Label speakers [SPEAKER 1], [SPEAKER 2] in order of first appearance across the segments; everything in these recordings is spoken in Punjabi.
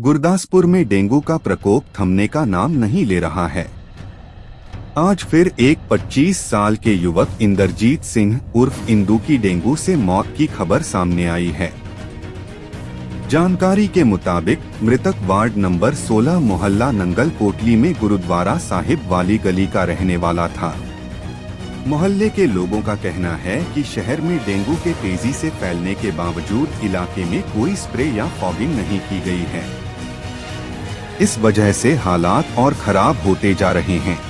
[SPEAKER 1] गुरदासपुर में डेंगू का प्रकोप थमने का नाम नहीं ले रहा है। आज फिर एक 25 साल के युवक इंदरजीत सिंह उर्फ़ इंदू की डेंगू से मौत की खबर सामने आई है। जानकारी के मुताबिक मृतक वार्ड नंबर 16 मोहल्ला नंगल कोटली में गुरुद्वारा साहिब वाली गली का रहने वाला था। मोहल्ले के लोगों का कहना है कि शहर में डेंगू के तेज़ी से फैलने के बावजूद इलाके में कोई स्प्रे या फॉगिंग नहीं की गई है। इस वजह से हालात और खराब होते जा रहे हैं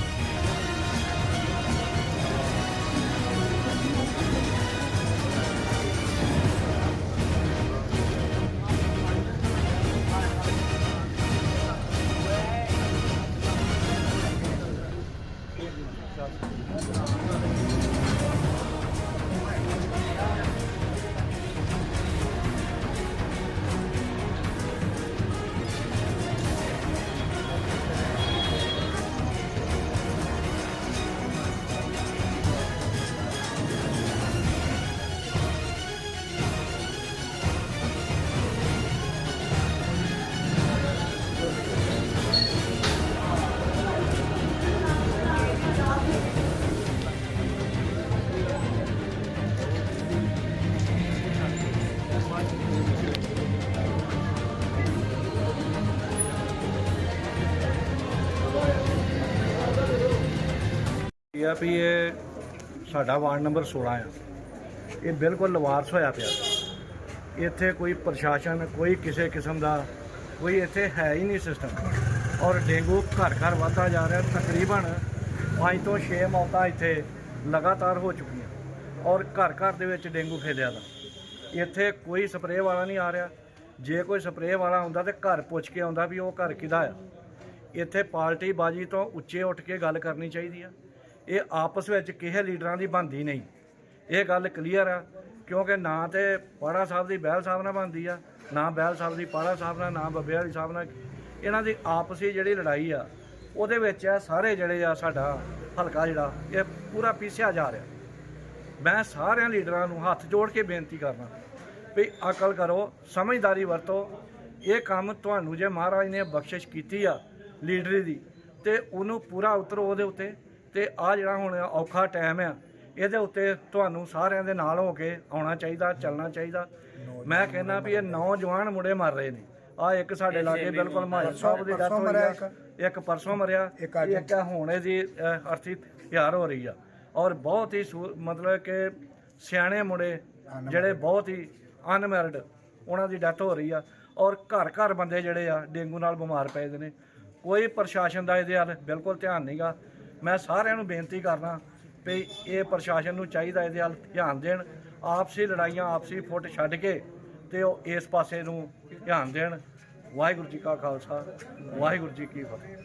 [SPEAKER 2] ਇਹ ਆ ਵੀ ਇਹ ਸਾਡਾ ਵਾਰਡ ਨੰਬਰ 16 ਆ। ਇਹ ਬਿਲਕੁਲ ਲਵਾਰਸ ਹੋਇਆ ਪਿਆ। ਇੱਥੇ ਕੋਈ ਪ੍ਰਸ਼ਾਸਨ, ਕੋਈ ਕਿਸੇ ਕਿਸਮ ਦਾ, ਕੋਈ ਇੱਥੇ ਹੈ ਹੀ ਨਹੀਂ ਸਿਸਟਮ ਔਰ ਡੇਂਗੂ ਘਰ ਘਰ ਵੱਧਦਾ ਜਾ ਰਿਹਾ। ਤਕਰੀਬਨ 5 ਤੋਂ 6 ਮੌਤਾਂ ਇੱਥੇ ਲਗਾਤਾਰ ਹੋ ਚੁੱਕੀਆਂ। ਔਰ ਘਰ ਘਰ ਦੇ ਵਿੱਚ ਡੇਂਗੂ ਫੈਲਿਆ ਦਾ। ਇੱਥੇ ਕੋਈ ਸਪਰੇਅ ਵਾਲਾ ਨਹੀਂ ਆ ਰਿਹਾ। ਜੇ ਕੋਈ ਸਪਰੇਅ ਵਾਲਾ ਆਉਂਦਾ ਤੇ ਘਰ ਪੁੱਛ ਕੇ ਆਉਂਦਾ ਵੀ ਉਹ ਘਰ ਕਿਹਦਾ ਆ। ਇੱਥੇ ਪਾਰਟੀ ਬਾਜੀ ਤੋਂ ਉੱਚੇ ਉੱਠ ਕੇ ਗੱਲ ਕਰਨੀ ਚਾਹੀਦੀ ਆ। ਇਹ ਆਪਸ ਵਿੱਚ ਕਿਸੇ ਲੀਡਰਾਂ ਦੀ ਬਣਦੀ ਨਹੀਂ। ਇਹ ਗੱਲ ਕਲੀਅਰ ਆ, ਕਿਉਂਕਿ ਨਾ ਤੇ ਪਾੜਾ ਸਾਹਿਬ ਦੀ ਬਹਿਲ ਸਾਹਿਬ ਨਾਲ ਬਣਦੀ ਆ, ਨਾ ਬਹਿਲ ਸਾਹਿਬ ਦੀ ਪਾੜਾ ਸਾਹਿਬ ਨਾਲ, ਨਾ ਬੱਬੇ ਵਾਲੀ ਸਾਹਿਬ ਨਾਲ। ਇਹਨਾਂ ਦੀ ਆਪਸੀ ਜਿਹੜੀ ਲੜਾਈ ਆ, ਉਹਦੇ ਵਿੱਚ ਆ ਸਾਰੇ ਜਿਹੜੇ ਆ ਸਾਡਾ ਹਲਕਾ ਜਿਹੜਾ, ਇਹ ਪੂਰਾ ਪੀਸਿਆ ਜਾ ਰਿਹਾ। ਮੈਂ ਸਾਰਿਆਂ ਲੀਡਰਾਂ ਨੂੰ ਹੱਥ ਜੋੜ ਕੇ ਬੇਨਤੀ ਕਰਨਾ ਵੀ ਅਕਲ ਕਰੋ, ਸਮਝਦਾਰੀ ਵਰਤੋ। ਇਹ ਕੰਮ ਤੁਹਾਨੂੰ ਜੇ ਮਹਾਰਾਜ ਨੇ ਬਖਸ਼ਿਸ਼ ਕੀਤੀ ਆ ਲੀਡਰੀ ਦੀ, ਤੇ ਉਹਨੂੰ ਪੂਰਾ ਉਤਰੋ ਉਹਦੇ ਉੱਤੇ। ਤੇ ਆ ਜਿਹੜਾ ਹੁਣ ਔਖਾ ਟਾਈਮ ਆ ਇਹਦੇ ਉੱਤੇ ਤੁਹਾਨੂੰ ਸਾਰਿਆਂ ਦੇ ਨਾਲ ਹੋ ਕੇ ਆਉਣਾ ਚਾਹੀਦਾ ਚੱਲਣਾ ਚਾਹੀਦਾ। ਮੈਂ ਕਹਿੰਦਾ ਵੀ ਇਹ ਨੌਜਵਾਨ ਮੁੰਡੇ ਮਰ ਰਹੇ ਨੇ। ਆ ਇੱਕ ਸਾਡੇ ਲਾਗੇ ਬਿਲਕੁਲ ਮਾਈ ਸਾਹਿਬ ਦੀ ਡੈਥ ਹੋਈ ਆ। ਇੱਕ। ਪਰਸੋਂ ਮਰਿਆ। ਇੱਕ ਹੁਣ ਇਹਦੀ ਅਹ, ਅਰਥੀ ਤਿਆਰ ਹੋ ਰਹੀ ਆ। ਔਰ ਬਹੁਤ ਹੀ ਸੂ- ਮਤਲਬ ਕਿ ਸਿਆਣੇ ਮੁੰਡੇ ਜਿਹੜੇ ਬਹੁਤ ਹੀ ਅਨਮੈਰਿਡ ਉਹਨਾਂ ਦੀ ਡੈਥ ਹੋ ਰਹੀ ਆ। ਔਰ ਘਰ ਘਰ ਬੰਦੇ ਜਿਹੜੇ ਆ ਡੇਂਗੂ ਨਾਲ ਬਿਮਾਰ ਪਏ ਦੇ ਨੇ। ਕੋਈ ਪ੍ਰਸ਼ਾਸਨ ਦਾ ਇਹਦੇ ਵੱਲ ਬਿਲਕੁਲ ਧਿਆਨ ਨਹੀਂਗਾ ਮੈਂ ਸਾਰਿਆਂ ਨੂੰ ਬੇਨਤੀ ਕਰਨਾ ਵੀ ਇਹ ਪ੍ਰਸ਼ਾਸਨ ਨੂੰ ਚਾਹੀਦਾ ਇਹਦੇ ਵੱਲ ਧਿਆਨ ਦੇਣ, ਆਪਸੀ ਲੜਾਈਆਂ, ਆਪਸੀ ਫੁੱਟ ਛੱਡ ਕੇ ਤੇ ਉਹ ਇਸ ਪਾਸੇ ਨੂੰ ਧਿਆਨ ਦੇਣ। ਵਾਹਿਗੁਰੂ ਜੀ ਕਾ ਖਾਲਸਾ, ਵਾਹਿਗੁਰੂ ਜੀ ਕੀ ਫਤਿਹ।